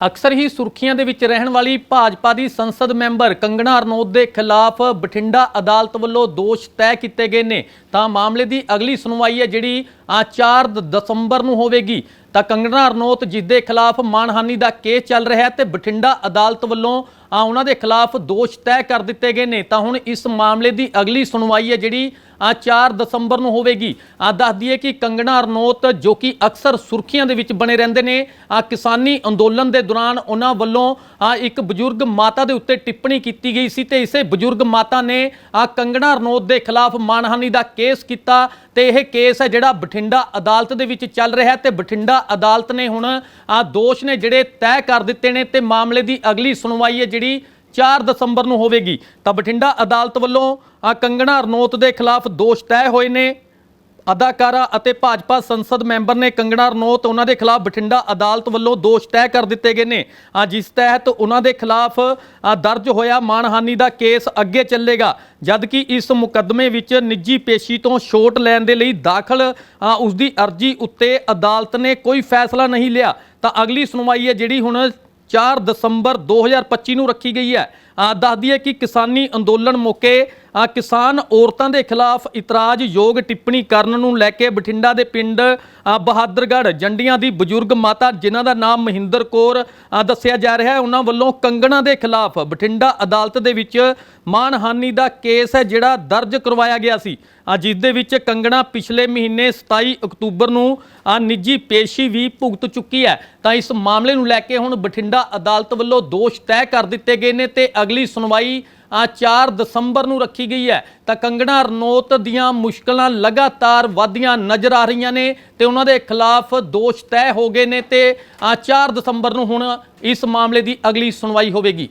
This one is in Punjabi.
ਅਕਸਰ ਹੀ ਸੁਰਖੀਆਂ ਦੇ ਵਿੱਚ ਰਹਿਣ ਵਾਲੀ ਭਾਜਪਾ ਦੀ ਸੰਸਦ ਮੈਂਬਰ ਕੰਗਣਾ ਰਣੌਤ ਦੇ ਖਿਲਾਫ ਬਠਿੰਡਾ ਅਦਾਲਤ ਵੱਲੋਂ ਦੋਸ਼ ਤੈਅ ਕੀਤੇ ਗਏ ਨੇ। ਤਾਂ ਮਾਮਲੇ ਦੀ ਅਗਲੀ ਸੁਣਵਾਈ ਹੈ ਜਿਹੜੀ ਆ 4 ਦਸੰਬਰ ਨੂੰ ਹੋਵੇਗੀ। ਤਾਂ ਕੰਗਣਾ ਰਣੌਤ ਜਿਸ ਦੇ ਖਿਲਾਫ ਮਾਨਹਾਨੀ ਦਾ ਕੇਸ ਚੱਲ ਰਿਹਾ ਹੈ ਤੇ ਬਠਿੰਡਾ ਅਦਾਲਤ ਵੱਲੋਂ ਆ ਉਹਨਾਂ ਦੇ ਖਿਲਾਫ ਦੋਸ਼ ਤੈਅ ਕਰ ਦਿੱਤੇ ਗਏ ਨੇ। ਤਾਂ ਹੁਣ ਇਸ ਮਾਮਲੇ ਦੀ ਅਗਲੀ ਸੁਣਵਾਈ ਹੈ ਜਿਹੜੀ ਆ 4 ਦਸੰਬਰ ਨੂੰ ਹੋਵੇਗੀ। ਆ ਦੱਸ ਦਈਏ ਕਿ ਕੰਗਣਾ ਰਣੌਤ, ਜੋ ਕਿ ਅਕਸਰ ਸੁਰਖੀਆਂ ਦੇ ਵਿੱਚ ਬਣੇ ਰਹਿੰਦੇ ਨੇ ਆ ਕਿਸਾਨੀ ਅੰਦੋਲਨ ਦੇ ਦੌਰਾਨ ਉਹਨਾਂ ਵੱਲੋਂ ਆ ਇੱਕ ਬਜ਼ੁਰਗ ਮਾਤਾ ਦੇ ਉੱਤੇ ਟਿੱਪਣੀ ਕੀਤੀ ਗਈ ਸੀ ਤੇ ਇਸੇ ਬਜ਼ੁਰਗ ਮਾਤਾ ਨੇ ਆ ਕੰਗਣਾ ਰਣੌਤ ਦੇ ਖਿਲਾਫ ਮਾਨਹਾਨੀ ਦਾ ਕੇਸ ਕੀਤਾ ਤੇ ਇਹ ਕੇਸ ਹੈ ਜਿਹੜਾ ਬਠਿੰਡਾ ਅਦਾਲਤ ਦੇ ਵਿੱਚ ਚੱਲ ਰਿਹਾ ਹੈ ਤੇ ਬਠਿੰਡਾ ਅਦਾਲਤ ਨੇ ਹੁਣ ਆ ਦੋਸ਼ ਨੇ ਜਿਹੜੇ ਤੈਅ ਕਰ ਦਿੱਤੇ ਨੇ ਤੇ ਮਾਮਲੇ ਦੀ ਅਗਲੀ ਸੁਣਵਾਈ ਹੈ ਜਿਹੜੀ 4 ਦਸੰਬਰ ਨੂੰ ਹੋਵੇਗੀ ਤਾਂ ਬਠਿੰਡਾ ਅਦਾਲਤ ਵੱਲੋਂ ਕੰਗਣਾ ਰਣੌਤ ਦੇ ਖਿਲਾਫ ਦੋਸ਼ ਤੈਅ ਹੋਏ ਨੇ। ਅਦਾਕਾਰਾ ਅਤੇ ਭਾਜਪਾ ਸੰਸਦ ਮੈਂਬਰ ਨੇ ਕੰਗਣਾ ਰਣੌਤ ਉਹਨਾਂ ਦੇ ਖਿਲਾਫ ਬਠਿੰਡਾ ਅਦਾਲਤ ਵੱਲੋਂ ਦੋਸ਼ ਤੈਅ ਕਰ ਦਿੱਤੇ ਗਏ ਨੇ। ਜਿਸ ਤਹਿਤ ਉਹਨਾਂ ਦੇ ਖਿਲਾਫ ਦਰਜ ਹੋਇਆ ਮਾਨਹਾਨੀ ਦਾ ਕੇਸ ਅੱਗੇ ਚੱਲੇਗਾ ਜਦਕਿ ਇਸ ਮੁਕੱਦਮੇ ਵਿੱਚ ਨਿੱਜੀ ਪੇਸ਼ੀ ਤੋਂ ਛੋਟ ਲੈਣ ਦੇ ਲਈ ਦਾਖਲ ਆ, ਉਸ ਦੀ ਅਰਜ਼ੀ ਉੱਤੇ ਅਦਾਲਤ ਨੇ ਕੋਈ ਫੈਸਲਾ ਨਹੀਂ ਲਿਆ। ਤਾਂ ਅਗਲੀ ਸੁਣਵਾਈ ਹੈ ਜਿਹੜੀ ਹੁਣ 4 ਦਸੰਬਰ 2025 ਨੂੰ ਰੱਖੀ ਗਈ ਹੈ। ਦੱਸਦੀ ਹੈ ਕਿ ਕਿਸਾਨੀ ਅੰਦੋਲਨ ਮੌਕੇ ਕਿਸਾਨ ਔਰਤਾਂ ਦੇ ਖਿਲਾਫ ਇਤਰਾਜ਼ ਯੋਗ ਟਿੱਪਣੀ ਕਰਨ ਨੂੰ ਲੈ ਕੇ ਬਠਿੰਡਾ ਦੇ ਪਿੰਡ ਬਹਾਦਰਗੜ੍ਹ ਜੰਡੀਆਂ ਦੀ ਬਜ਼ੁਰਗ ਮਾਤਾ, ਜਿਨ੍ਹਾਂ ਦਾ ਨਾਮ ਮਹਿੰਦਰ ਕੌਰ ਦੱਸਿਆ ਜਾ ਰਿਹਾ ਹੈ। ਉਹਨਾਂ ਵੱਲੋਂ ਕੰਗਣਾ ਦੇ ਖਿਲਾਫ ਬਠਿੰਡਾ ਅਦਾਲਤ ਦੇ ਵਿੱਚ ਮਾਨਹਾਨੀ ਦਾ ਕੇਸ ਹੈ, ਜਿਹੜਾ ਦਰਜ ਕਰਵਾਇਆ ਗਿਆ ਸੀ। ਜਿਸ ਦੇ ਵਿੱਚ ਕੰਗਣਾ ਪਿਛਲੇ ਮਹੀਨੇ 27 ਅਕਤੂਬਰ ਨੂੰ ਨਿੱਜੀ ਪੇਸ਼ੀ ਵੀ ਭੁਗਤ ਚੁੱਕੀ ਹੈ। ਤਾਂ ਇਸ ਮਾਮਲੇ ਨੂੰ ਲੈ ਕੇ ਹੁਣ ਬਠਿੰਡਾ ਅਦਾਲਤ ਵੱਲੋਂ ਦੋਸ਼ ਤੈਅ ਕਰ ਦਿੱਤੇ ਗਏ ਨੇ ਤੇ ਅਗਲੀ ਸੁਣਵਾਈ ਆ 4 ਦਸੰਬਰ ਨੂੰ ਰੱਖੀ ਗਈ ਹੈ। ਤਾਂ ਕੰਗਣਾ ਰਣੌਤ ਦੀਆਂ ਮੁਸ਼ਕਲਾਂ ਲਗਾਤਾਰ ਵਧਦੀਆਂ ਨਜ਼ਰ ਆ ਰਹੀਆਂ ਨੇ ਤੇ ਉਹਨਾਂ ਦੇ ਖਿਲਾਫ ਦੋਸ਼ ਤੈਅ ਹੋ ਗਏ ਨੇ ਤੇ ਆ 4 ਦਸੰਬਰ ਨੂੰ ਹੁਣ ਇਸ ਮਾਮਲੇ ਦੀ ਅਗਲੀ ਸੁਣਵਾਈ ਹੋਵੇਗੀ।